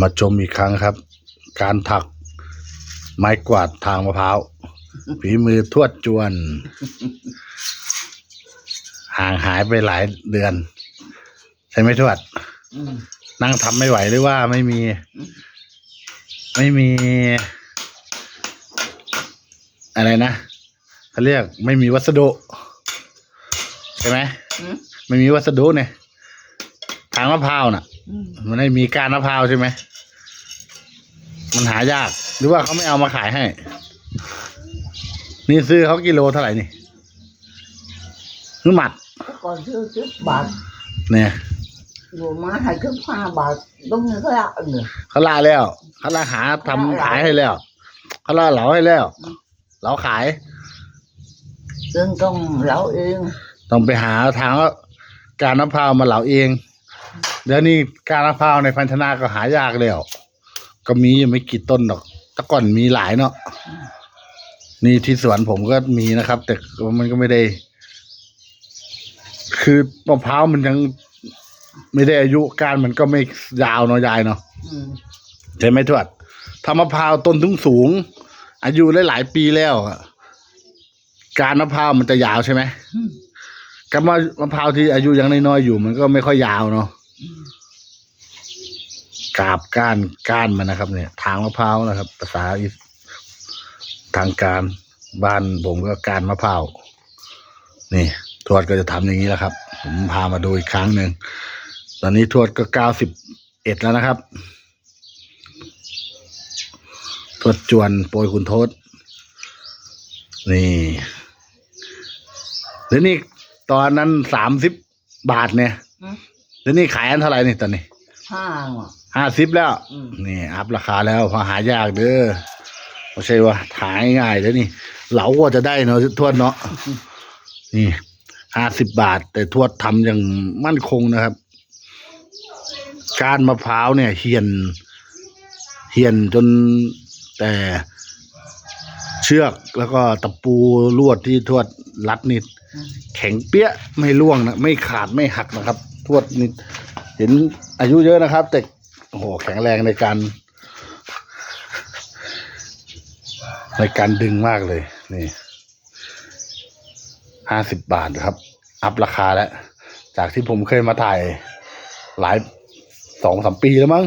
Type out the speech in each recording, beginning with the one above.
มาชมอีกครั้งครับ การถักไม้กวาดทางมะพร้าวฝีมือทวดจวน ห่างหายไปหลายเดือน ใช่ไหมทวดอืมนั่งทำไม่ไหวหรือว่าไม่มี ไม่มี อะไรนะเขาเรียกไม่มีวัสดุ ใช่ไหมอืมไม่มีวัสดุเนี่ย ทางมะพร้าวน่ะอื มมันไม่มีการมะพร้าวใช่ไหม มันหายาก หรือว่าเขาไม่เอามาขายให้ นี่ซื้อเขากิโลเท่าไหร่นี่หรือหมัดก่อนซื้อสิบบาท เนี่ยอยู่มาให้สิบห้าบาทต้องเงินก็ละเนี่ยเขาล่าแล้ว เขาล่าหาทำขายให้แล้ว เขาล่าเหลาให้แล้ว เหลาขายเรื่องต้องเราเอง ต้องไปหาทางว่าการมะพร้าวมาเหลาเอง เดี๋ยวนี้การมะพร้าวในพันธนาก็หายากแล้ว ก็มีอยู่ไม่กี่ต้นหรอกแต่ก่อนมีหลายเนาะนี่ที่สวนผมก็มีนะครับ แต่มันก็ไม่ได้ คือมะพร้าวมันยังไม่ได้อายุการมันก็ไม่ยาวเนาะยายเนาะอืมใช่ไหมทวดถ้ามะพร้าวต้นทุงสูง อายุหลายๆปีแล้วอะการมะพร้าวมันจะยาวใช่ไหมอืมกับมะมะพร้าวที่อายุยังน้อยๆอยู่ มันก็ไม่ค่อยยาวเนาะอืม กาบก้านก้านมันนะครับ เนี่ย ทางมะพร้าวนะครับ ภาษาอีสทางการบ้านผมก็การมะพร้าวนี่ทวดก็จะทำอย่างนี้แหละครับ ผมพามาดูอีกครั้งหนึ่งตอนนี้ทวดก็เก้าสิบเอ็ดแล้วนะครับ ทวดจวนโปรยคุณโทษนี่แล้วนี่ตอนนั้นสามสิบบาทเนี่ย แล้วนี่ขายอันเท่าไหร่นี่ตอนนี้ห้าอะ ห้าสิบแล้ว อืม นี่อัพราคาแล้วเพอหายากเด้อไม่ใช่ว่าหาง่ายๆเด้อนี่ เหลาก็จะได้เนาะทวดเนาะนี่ห้าสิบบาท แต่ทวดทำอย่างมั่นคงนะครับ การมะพร้าวเนี่ยเหียน เหียนจนแต่เชือกแล้วก็ตะปูลวดที่ทวดรัดนี่อืมแข็งเปี้ยไม่ร่วงนะไม่ขาดไม่หักนะครับ ทวดนี่เห็นอายุเยอะนะครับ แต่โอ้โหแข็งแรงในการ ในการดึงมากเลย นี่ห้าสิบบาทครับ อัพราคาแล้ว จากที่ผมเคยมาถ่ายหลายสองสามปีแล้วมั้ง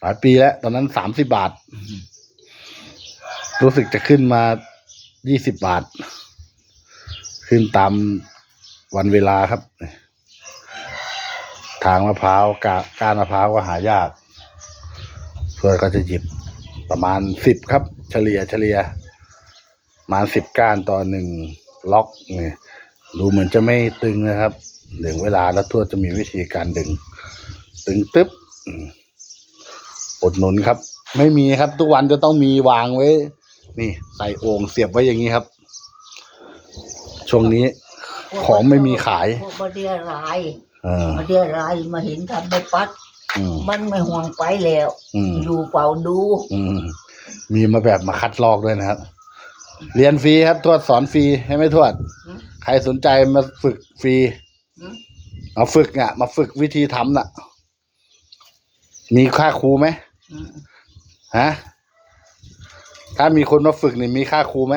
หลายปีแล้ว ตอนนั้นสามสิบบาท รู้สึกจะขึ้นมายี่สิบบาท ขึ้นตามวันเวลาครับางมะพร้าวกาก้านมะพร้าวก็หายากเพื่อนก็จะหยิบประมาณสิบครับ เฉลี่ยเฉลี่ยประมาณสิบก้านต่อหนึ่งล็อกเนี่ยดูเหมือนจะไม่ตึงนะครับถึงเวลาแล้วทวดจะมีวิธีการดึง ตึงตึ๊บอดหนุนครับ ไม่มีครับ ทุกวันจะต้องมีวางไว้ นี่ใส่โอ่งเสียบไว้อย่างนี้ครับ ช่วงนี้ของไม่มีขายพวกมาเดียราย ออมาเดียรายมาเห็นทำไปปัด อืมมันไม่ห่วงไปแล้ว อืมอยู่เป่าดู อืมมีมาแบบมาคัดลอกด้วยนะครับ เรียนฟรีครับ ทวดสอนฟรีให้ไหม่ทวด อืม ใครสนใจมาฝึกฟรี อืมมาฝึกอะ มาฝึกวิธีทำน่ะ มีค่าครูไหมอืมฮะ ถ้ามีคนมาฝึกนี่มีค่าครูไหม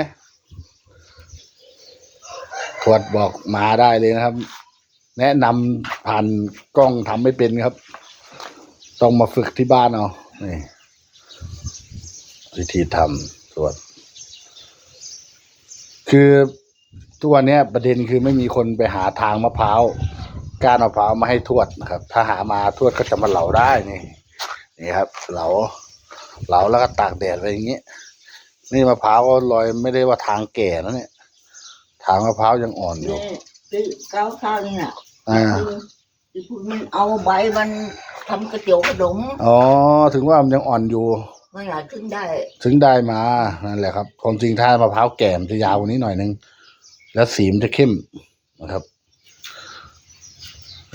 ทวดบอกมาได้เลยนะครับ แนะนำผ่านกล้องทำไม่เป็นครับ ต้องมาฝึกที่บ้านเอานี่วิธีทำทวดคือทุกวันเนี้ยประเด็นคือไม่มีคนไปหาทางมะพร้าวก้านมะพร้าวมาให้ทวดนะครับ ถ้าหามาทวดก็จะมาเหลาได้นี่ นี่ครับ เหลาเหลาแล้วก็ตากแดดอะไว้อย่างนี้นี่มะพร้าวก็ลอยไม่ได้ว่าทางแก่นะเนี่ย ทางมะพร้าวยังอ่อนอยู่ ที่เก้าข้าวนี่น่ะอ่าที่พวกมันเอาใบมันทำกระเจียวกระดงอ๋อ ถึงว่ามันยังอ่อนอยู่ มันหลายขึ้นได้ถึงได้มา นั่นแหละครับ ความจริงถ้ามะพร้าวแก่มนจะยาวกว่านี้หน่อยนึง แล้วสีมันจะเข้มนะครับ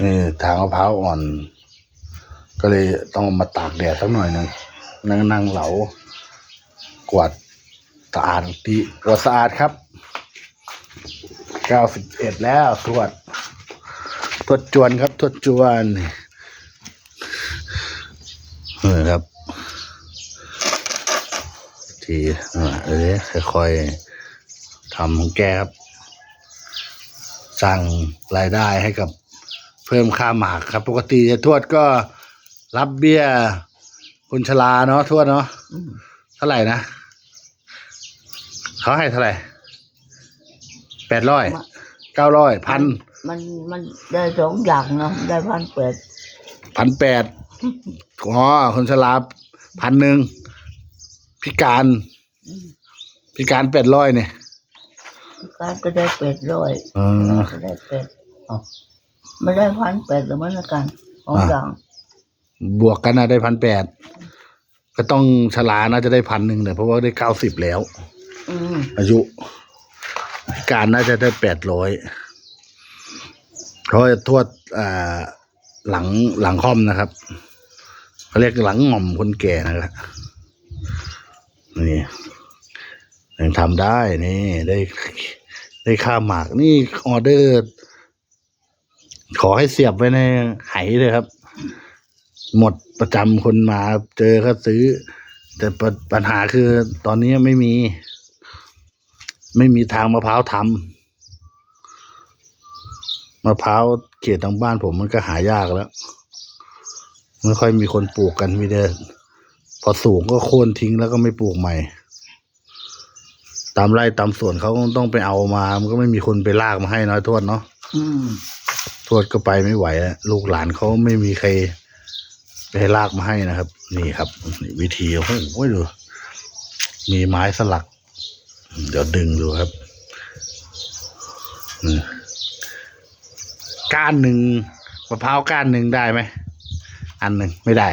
นี่ทางมะพร้าวอ่อน ก็เลยต้องเอามาตากแดดสักหน่อยหนึงนั่งนั่งเหลากวาดสะอาดดีกวาดสะอาดครับ เก้าสิบเอ็ดแล้วทวดทวดจวนครับทวดจวนเออครับ ทีอ่าเออค่อยๆทำของแกครับ สร้างรายได้ให้กับเพิ่มค่าหมากครับ ปกติทวดก็รับเบี้ยคนชราเนาะทวดเนาะอืมเท่าไหร่นะเขาให้เท่าไหร่ แปดร้อยเก้าร้อยพันมันมันได้สองอย่างเนาะได้พันแปดพันแปดอ๋อคนชราพันหนึ่งพิการ พิการแปดร้อยเนี่ยการก็ได้แปดร้อยเออก็ได้แปดเอาไม่ได้พันแปดหรือมันละกันสองอย่างบวกกันนะได้พันแปดก็ต้องชราน่าจะได้พันหนึ่งเนี่ยเพราะว่าได้เก้าสิบแล้วอืมอายุพิ การน่าจะได้แปดร้อยเพราะทวดหลังหลังค่อมนะครับเขาเรียกหลังหง่อมคนแก่นะครับนี่ยังทำได้นี่ได้ได้ค่าหมากนี่ออเดอร์ ขอให้เสียบไว้ในไหเลยครับ หมดประจำคนมาเจอก็ซื้อ แต่ปัญหาคือตอนนี้ไม่มี ไม่มีทางมะพร้าวทำมะพร้าวเขตทางบ้านผมมันก็หายากแล้วไม่ค่อยมีคนปลูกกันมีแต่พอสูงก็โค่นทิ้งแล้วก็ไม่ปลูกใหม่ ตามไร่ตามสวนเขาก็ต้องไปเอามา มันก็ไม่มีคนไปลากมาให้น้อยทวดเนาะอืมทวดก็ไปไม่ไหวแล้วลูกหลานเขาไม่มีใครไปให้ลากมาให้นะครับ นี่ครับนี่วิธีโอ้โหดูมีไม้สลัก เดี๋ยวดึงดูครับอืมก้านหนึ่งมะพร้าวก้านหนึ่งได้ไหม อันหนึ่งไม่ได้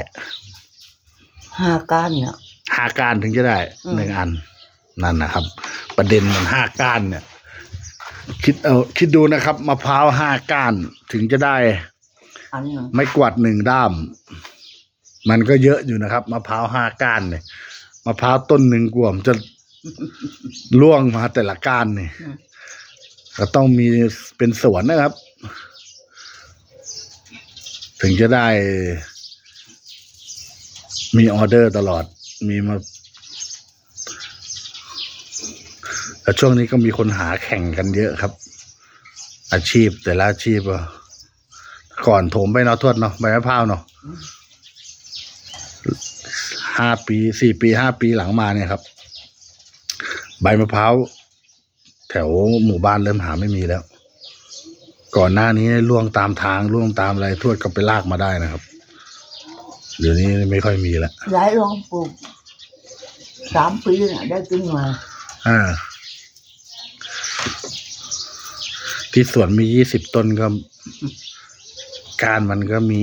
ห้าก้านเนี่ยห้าก้านถึงจะได้อืมหนึ่งอัน นั่นนะครับ ประเด็นมันห้าก้านเนี่ย คิดเอาคิดดูนะครับมะพร้าวห้าก้านถึงจะได้ อันหนึ่งไม่กวาดหนึ่งด้าม มันก็เยอะอยู่นะครับมะพร้าวห้าก้านเนี่ยมะพร้าวต้นหนึ่งกวมนจะ ล่วงมาแต่ละก้านเนี่ยก็ต้องมีเป็นสวนนะครับ ถึงจะได้ มีออเดอร์ตลอด มีมาแล้วช่วงนี้ก็มีคนหาแข่งกันเยอะครับ อาชีพแต่ละอาชีพอะก่อนโถมไปเนาะทวดเนาะใบมะพร้าวเนาะห้าปีสี่ปีห้าปีหลังมาเนี่ยครับ ใบมะพร้าวแถวหมู่บ้านเริ่มหาไม่มีแล้ว ก่อนหน้านี้ล่วงตามทางล่วงตามอะไรทวดก็ไปลากมาได้นะครับ เดี๋ยวนี้ไม่ค่อยมีแล้วย้ายลองปลูกสามปีน่ะได้กินมาอ่า ที่สวนมียี่สิบต้นก็ การมันก็มี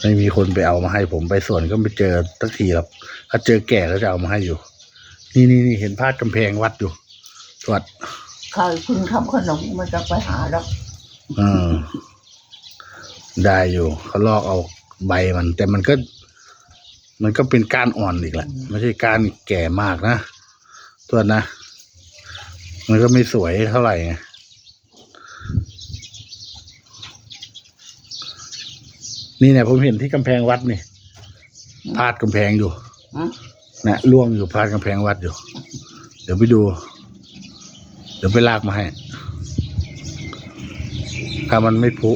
ไม่มีคนไปเอามาให้ผมไปสวนก็ไม่เจอสักทีหรอกถ้าเจอแก่ก็จะเอามาให้อยู่ นี่นี่นี่เห็นพาดกำแพงวัดอยู่สวัดใครคุณทำขนมมันจะไปหาแล้วอืมได้อยู่เขาลอกเอาใบมัน แต่มันก็ มันก็เป็นก้านอ่อนอีกแหละไม่ใช่ก้านแก่มากนะตัวนะ มันก็ไม่สวยเท่าไหร่ไงนี่เนี่ยผมเห็นที่กำแพงวัดนี่พาดกำแพงอยู่ อืม นะล่วงอยู่พาดกำแพงวัดอยู่ เดี๋ยวไปดู เดี๋ยวไปลากมาให้ ถ้ามันไม่พุ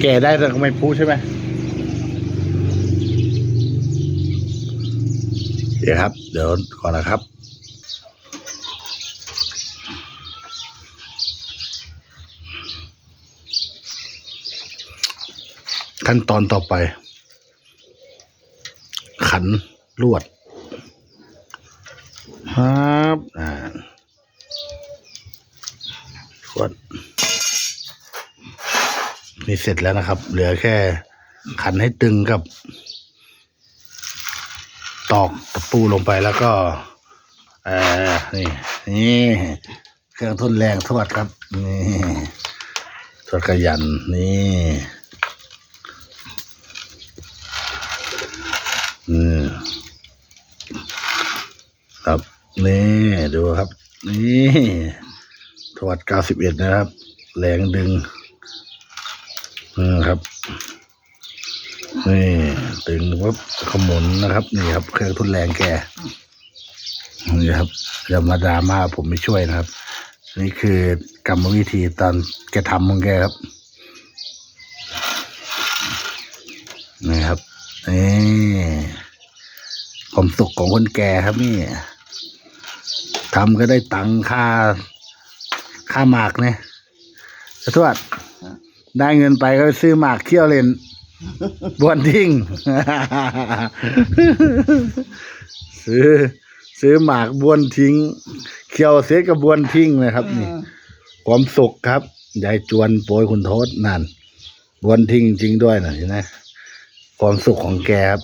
แก่ได้แต่ก็ไม่พุใช่ไหมเดี๋ยวครับ เดี๋ยวก่อนนะครับขั้นตอนต่อไป ขัน ลวดครับอ่าลวดนี่เสร็จแล้วนะครับ เหลือแค่ขันให้ตึงกับ ตอกตะปูลงไปแล้วก็เอ่อนี่นี่เครื่องทุนแรงทวดครับ นี่ทวดขยันนี่อืมครับ นี่ดูครับ นี่ทวดเก้าสิบเอ็ดนะครับ แรงดึงอืมครับ นี่ตึงปุ๊บขมุนนะครับ นี่ครับ เครื่องทุนแรงแกนี่ครับอย่ามาดราม่าผมไม่ช่วยนะครับ นี่คือกรรมวิธีตอนแกทำของแกครับนี่ครับนี่ความสุขของคนแก่ครับนี่ ทำก็ได้ตังค่า ค่าหมากเนี่ยขอโทษได้เงินไปก็ไปซื้อหมากเที่ยวเล่นบวนทิ้ง ซื้อ ซื้อหมากบวนทิ้ง เคี่ยวเสียกับบวนทิ้งนะครับ นี่ ความสุขครับยายจวนโปรยคุณโทษนั่นบวนทิ้งจริงด้วยนะเห็นไหมความสุขของแกครับ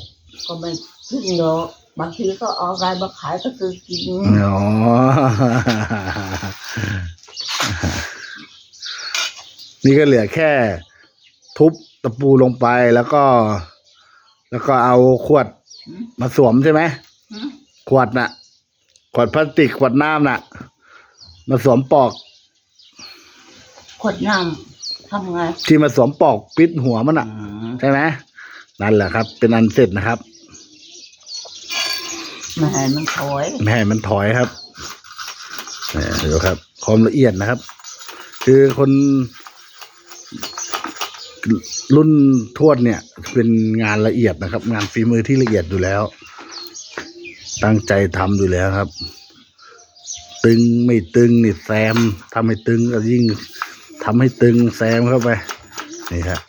ก็ไม่ขึ้นเนาะ บางทีก็เอาอะไรมาขายก็คือกินอ๋อนี่ก็เหลือแค่ ทุบตะปูลงไปแล้วก็ แล้วก็เอาขวดมาสวมใช่ไหมหืมขวดน่ะ ขวดพลาสติกขวดน้ำน่ะ มาสวมปอก ขวดน้ำทำไงที่มาสวมปอกปิดหัวมันอือะมใช่ไหมนั่นแหละครับ เป็นอันเสร็จนะครับ ไม่ให้มันถอยไม่ให้มันถอยครับเนี่ยดูครับความละเอียดนะครับ คือคนรุ่นทวดเนี่ย เป็นงานละเอียดนะครับ งานฝีมือที่ละเอียดอยู่แล้ว ตั้งใจทำอยู่แล้วครับ ตึงไม่ตึงนี่แซมทำให้ตึงก็ยิ่งทำให้ตึงแซมเข้าไปนี่ครับ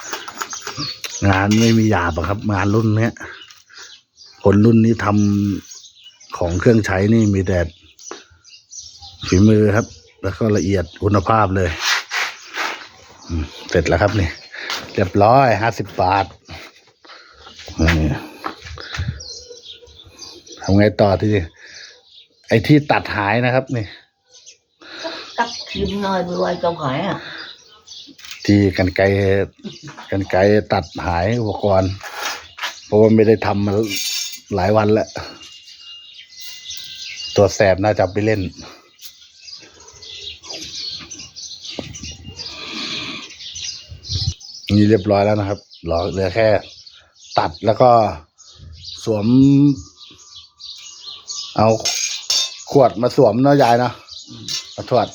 งานไม่มีหยาบอะครับ งานรุ่นเนี้ยคนรุ่นนี้ทำ ของเครื่องใช้นี่มีแต่ฝีมือครับ แล้วก็ละเอียดคุณภาพเลยอืมเสร็จแล้วครับนี่ เรียบร้อยห้าสิบบาทนี่ทำไงต่อที่นี่ไอ้ที่ตัดหายนะครับนี่ตักชิมหน่อยไปไว้เจ้าขายอะที่กันไกรกันไกรตัดหายอุปกรณ์ เพราะว่าไม่ได้ทำมาหลายวันแล้ว ตัวแสบน่าจะไปเล่น นี่เรียบร้อยแล้วนะครับเหลือเหลือแค่ ตัดแล้วก็สวม เอาขวดมาสวมเนาะยายเนาะมาทวด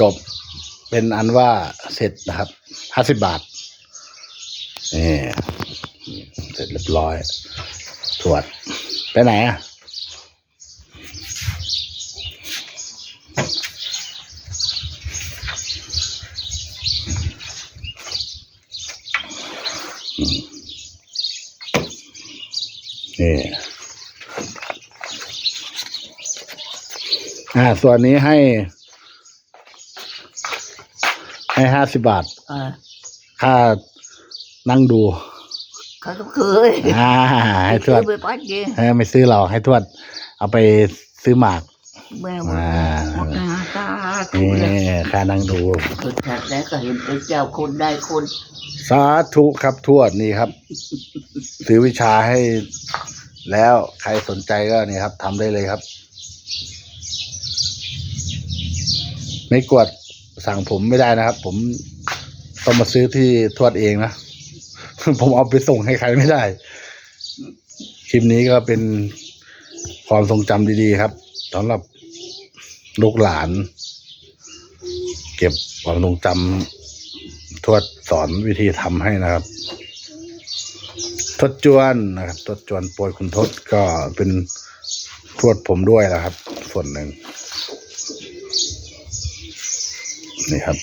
จบเป็นอันว่าเสร็จนะครับห้าสิบบาทนี่เสร็จเรียบร้อยตรวจไปไหนอะ ส่วนนี้ให้ ให้ห้าสิบบาทเออค่านั่งดูเขาก็เคยอ่าให้ทวดไปปัดเดีเออไม่ซื้อเราให้ทวด เอาไปซื้อหมากแม่บอกอ่าหมดหน้าตาถูนี่เลยค่านั่งดูสุดท้ายแล้วก็เห็นเป็นเจ้าคนได้คน สาธุครับทวดนี่ครับซื้อวิชาให้แล้วใครสนใจก็นี่ครับทำได้เลยครับ ไม่กวดสั่งผมไม่ได้นะครับ ผมต้องมาซื้อที่ทวดเองนะ ผมเอาไปส่งให้ใครไม่ได้ คลิปนี้ก็เป็นความทรงจำดีๆครับสำหรับลูกหลาน เก็บความทรงจำทวดสอนวิธีทำให้นะครับ ทดจวนนะครับ ทดจวนโปรยคุณทศก็เป็นทวดผมด้วยนะครับ ส่วนหนึ่ง นี่ครับ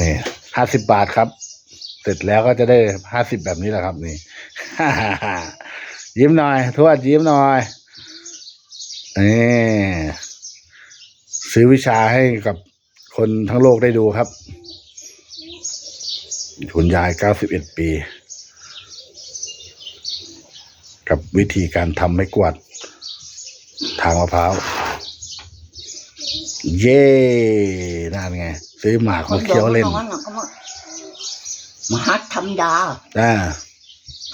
นี่ห้าสิบบาทครับ เสร็จแล้วก็จะได้ห้าสิบแบบนี้แหละครับ นี่ยิ้มหน่อย ทวดยิ้มหน่อยนี่ซื้อวิชาให้กับคนทั้งโลกได้ดูครับ คุณยายเก้าสิบเอ็ดปี กับวิธีการทำไม้กวาดทางมะพร้าว เย่นั่นไง ซื้อหมากมาเคี้ยวเล่นคโดก็มามาหัดทำยาอ่า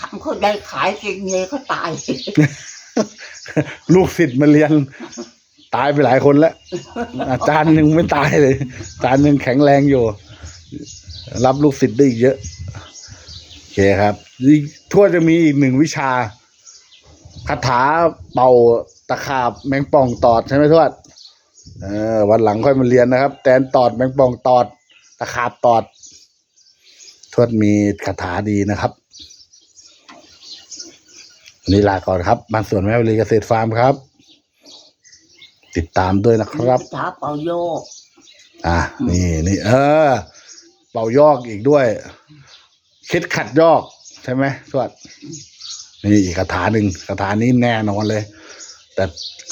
ทำคนได้ขายจริงเลยก็ตาย ลูกศิษย์มาเรียน ตายไปหลายคนแล้ว อาจารย์ยังไม่ตายเลย อาจารย์ยังแข็งแรงอยู่ รับลูกศิษย์ได้อีกเยอะเคครับนี่ทวดจะมีอีกหนึ่งวิชาคาถาเป่าตะขาบแมงป่องตอดใช่ไหมทวด เออวันหลังค่อยมาเรียนนะครับ แตนตอดแมงป่องตอด ตะขาบตอด ทวดมีคาถาดีนะครับวันนี้ลาก่อนครับบ้านสวนแม่วลีเกษตรฟาร์มครับ ติดตามด้วยนะครับถาเป่าโยก อะนี่นี่เออ เป่ายอกอีกด้วย คิดขัดยอก ใช่ไหมทวดนี่อีกคาถาหนึ่งคาถานี้แน่นอนเลย แต่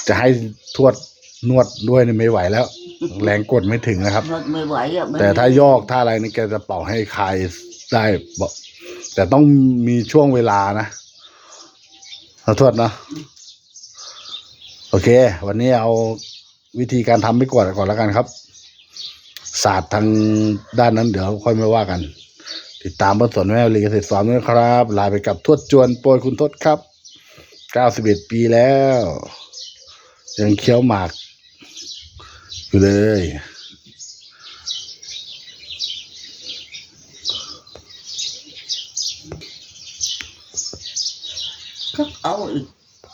จะให้ทวด นวดด้วยนี่ไม่ไหวแล้ว แรงกดไม่ถึงนะครับรถไม่ไหวอะไม่แต่ถ้ายอกถ้าอะไรนี่แกจะเป่าให้คลายได้บอกแต่ต้องมีช่วงเวลานะขอโทษนะโอเค วันนี้เอาวิธีการทำไปก่อนก่อนแล้วกันครับ ศาสตร์ทางด้านนั้นเดี๋ยวค่อยมาว่ากัน ติดตามบนสวนแม่ลีเกษตรฟาร์มด้วยครับ ลาไปกับทวดจวนโปรยคุณทศครับ 91 ปีแล้ว ยังเคี้ยวหมาก อยู่เลย ก็เอาอีก